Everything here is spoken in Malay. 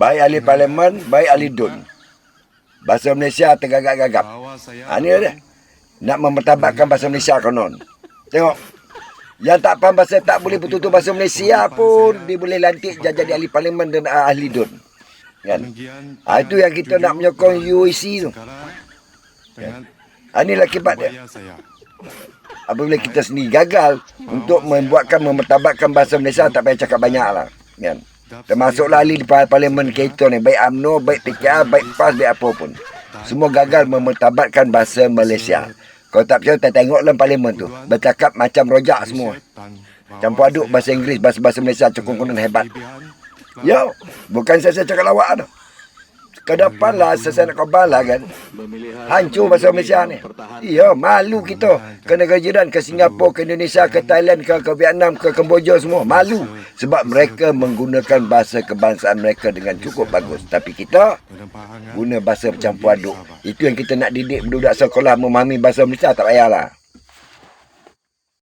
Baik ahli parlimen, baik ahli DUN. Bahasa Malaysia tergagap-gagap. Ha, ni dia. Nak memertabatkan bahasa Malaysia konon. Tengok. Yang tak faham bahasa tak boleh betul-betul bahasa Malaysia pun dia boleh lantik jadi ahli parlimen dan ahli DUN. Kan? Ha, itu yang kita nak menyokong UIC tu. Kan? Ha, inilah akibat dia. Apabila kita sendiri gagal untuk membuatkan, memertabatkan bahasa Malaysia, tak payah cakap banyak lah. Kan? Termasuklah ahli di parlimen kita ni. Baik UMNO, baik PKR, baik PAS, baik apa pun. Semua gagal memertabatkan bahasa Malaysia. Kalau tak percaya, tak tengok dalam parlimen tu. Bercakap macam rojak semua. Campur aduk bahasa Inggeris, bahasa-bahasa Malaysia cekung-kunan hebat. Yo, bukan saya, saya cakap lawak tu. Ke depan lah saya nak kau lah kan. Hancur bahasa Malaysia ni. Ya, malu kita. Ke negara jiran, ke Singapura, ke Indonesia, ke Thailand, ke, ke Vietnam, ke Kemboja semua. Malu. Sebab mereka menggunakan bahasa kebangsaan mereka dengan cukup bagus. Tapi kita guna bahasa bercampur aduk. Itu yang kita nak didik budak sekolah memahami bahasa Malaysia tak payahlah.